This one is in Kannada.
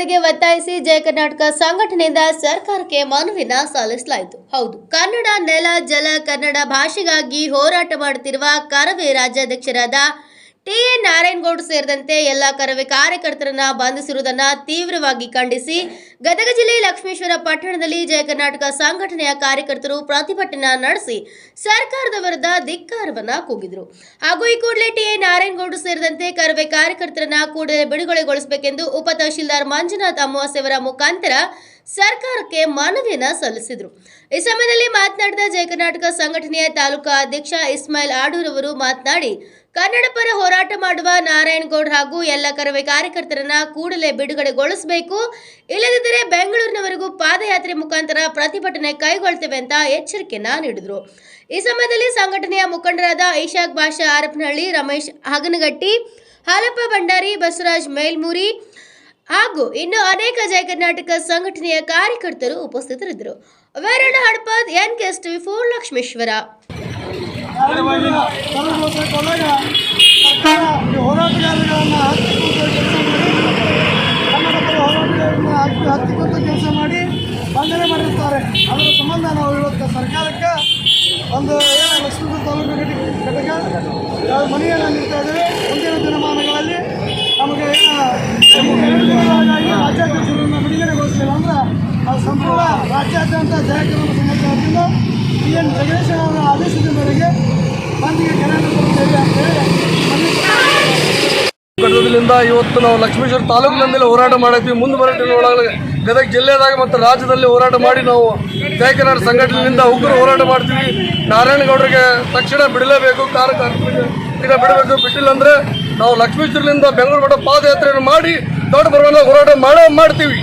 ಬಿಡುಗಡೆಗೆ ಒತ್ತಾಯಿಸಿ ಜಯ ಕರ್ನಾಟಕ ಸಂಘಟನೆಯಿಂದ ಸರ್ಕಾರಕ್ಕೆ ಮನವಿನ ಸಲ್ಲಿಸಲಾಯಿತು ಹೌದು, ಕನ್ನಡ ನೆಲ, ಜಲ, ಕನ್ನಡ ಭಾಷೆಗಾಗಿ ಹೋರಾಟ ಮಾಡುತ್ತಿರುವ ಕರವೇ ರಾಜ್ಯಾಧ್ಯಕ್ಷರಾದ ಟಿ ಎನ್ ನಾರಾಯಣಗೌಡ ಸೇರಿದಂತೆ ಎಲ್ಲ ಕರವೇ ಕಾರ್ಯಕರ್ತರನ್ನ ಬಂಧಿಸಿರುವುದನ್ನ ತೀವ್ರವಾಗಿ ಖಂಡಿಸಿ ಗದಗ ಜಿಲ್ಲೆ ಲಕ್ಷ್ಮೇಶ್ವರ ಪಟ್ಟಣದಲ್ಲಿ ಜಯ ಕರ್ನಾಟಕ ಸಂಘಟನೆಯ ಕಾರ್ಯಕರ್ತರು ಪ್ರತಿಭಟನೆ ನಡೆಸಿ ಸರ್ಕಾರದ ವಿರುದ್ಧ ಧಿಕ್ಕಾರವನ್ನ ಕೂಗಿದ್ರು. ಹಾಗೂ ಈ ಕೂಡಲೇ ಟಿ ಎ ನಾರಾಯಣಗೌಡ ಸೇರಿದಂತೆ ಕರವೇ ಕಾರ್ಯಕರ್ತರನ್ನ ಕೂಡಲೇ ಬಿಡುಗಡೆಗೊಳಿಸಬೇಕೆಂದು ಉಪ ತಹಶೀಲ್ದಾರ್ ಮಂಜುನಾಥ್ ಅಮಾವಾಸ್ಯವರ ಮುಖಾಂತರ ಸರ್ಕಾರಕ್ಕೆ ಮನವಿಯನ್ನ ಸಲ್ಲಿಸಿದ್ರು. ಈ ಸಮಯದಲ್ಲಿ ಮಾತನಾಡಿದ ಜಯ ಕರ್ನಾಟಕ ಸಂಘಟನೆಯ ತಾಲೂಕಾ ಅಧ್ಯಕ್ಷ ಇಸ್ಮಾಯಿಲ್ ಆಡೂರವರು ಮಾತನಾಡಿ, ಕನ್ನಡ ಪರ ಹೋರಾಟ ಮಾಡುವ ನಾರಾಯಣಗೌಡ್ ಹಾಗೂ ಎಲ್ಲ ಕರವೇ ಕಾರ್ಯಕರ್ತರನ್ನ ಕೂಡಲೇ ಬಿಡುಗಡೆಗೊಳಿಸಬೇಕು. ಇಲ್ಲದಿದ್ದರೆ ಬೆಂಗಳೂರಿನವರೆಗೂ ಪಾದಯಾತ್ರೆ ಮುಖಾಂತರ ಪ್ರತಿಭಟನೆ ಕೈಗೊಳ್ತೇವೆ ಅಂತ ಎಚ್ಚರಿಕೆಯನ್ನ ನೀಡಿದ್ರು. ಈ ಸಮಯದಲ್ಲಿ ಸಂಘಟನೆಯ ಮುಖಂಡರಾದ ಐಶಾಕ್ ಬಾಷಾ ಹರಪನಹಳ್ಳಿ ರಮೇಶ್ ಹಗನಗಟ್ಟಿ, ಹಾಲಪ್ಪ ಭಂಡಾರಿ, ಬಸವರಾಜ್ ಮೇಲ್ಮೂರಿ ಹಾಗೂ ಇನ್ನು ಅನೇಕ ಜಯ ಕರ್ನಾಟಕ ಸಂಘಟನೆಯ ಕಾರ್ಯಕರ್ತರು ಉಪಸ್ಥಿತರಿದ್ದರು. ವೇರಣ Hadapad, N K S TV, for Lakshmeshwar. ಹತ್ತಿಕ್ಕುವಂಥ ಕೆಲಸ ಮಾಡಿ ಬಂಧನೆ ಮಾಡಿರ್ತಾರೆ ಅದರ ಸಂಬಂಧ ನಾವು ಇವತ್ತು ಸರ್ಕಾರಕ್ಕೆ ಒಂದು ಏನು ಲಕ್ಷ್ಮೀಪುರ ತಾಲೂಕು ಘಟಕ ಮನೆಯನ್ನು ನೀಡ್ತಾ ಇದ್ದೇವೆ ಮುಂದಿನ ದಿನಮಾನಗಳಲ್ಲಿ ನಮಗೆ ಏನು ರಾಜ್ಯಾಧ್ಯಕ್ಷರನ್ನು ಬಿಡುಗಡೆಗೊಳಿಸಲಿಲ್ಲ ಅಂದ್ರೆ ಅದು ಸಂಪೂರ್ಣ ರಾಜ್ಯಾದ್ಯಂತ ಜಯಕರಣ ಸಮಾಜದಿಂದ ಟಿ ಎನ್ ಜಗದೀಶ್ ಅವರ ಆದೇಶದ ಮೇರೆಗೆ ಬಂದಿಗೆ ಕೊಡ್ತೇವೆ ಅಂತೇಳಿ ಮನವಿ ಇವತ್ತು ನಾವು ಲಕ್ಷ್ಮೇಶ್ವರ ತಾಲೂಕಿನಲ್ಲಿ ಹೋರಾಟ ಮಾಡತ್ತೀವಿ ಮುಂದೆ ಬರೋ ಒಳಗೆ ಗದಗ ಜಿಲ್ಲೆದಾಗ ಮತ್ತು ರಾಜ್ಯದಲ್ಲಿ ಹೋರಾಟ ಮಾಡಿ ನಾವು ಜಯ ಕನ್ನಡ ಸಂಘಟನೆಯಿಂದ ಉಗ್ರ ಹೋರಾಟ ಮಾಡ್ತೀವಿ. ನಾರಾಯಣಗೌಡರಿಗೆ ತಕ್ಷಣ ಬಿಡಲೇಬೇಕು, ಕಾರ್ಯಕರ್ತರಿಗೆ ಈಗ ಬಿಡಬೇಕು. ಬಿಟ್ಟಿಲ್ಲ ಅಂದರೆ ನಾವು ಲಕ್ಷ್ಮೇಶ್ವರದಿಂದ ಬೆಂಗಳೂರು ಪಾದಯಾತ್ರೆಯನ್ನು ಮಾಡಿ ದೊಡ್ಡ ಪ್ರಮಾಣದ ಹೋರಾಟ ಮಾಡೇ ಮಾಡ್ತೀವಿ.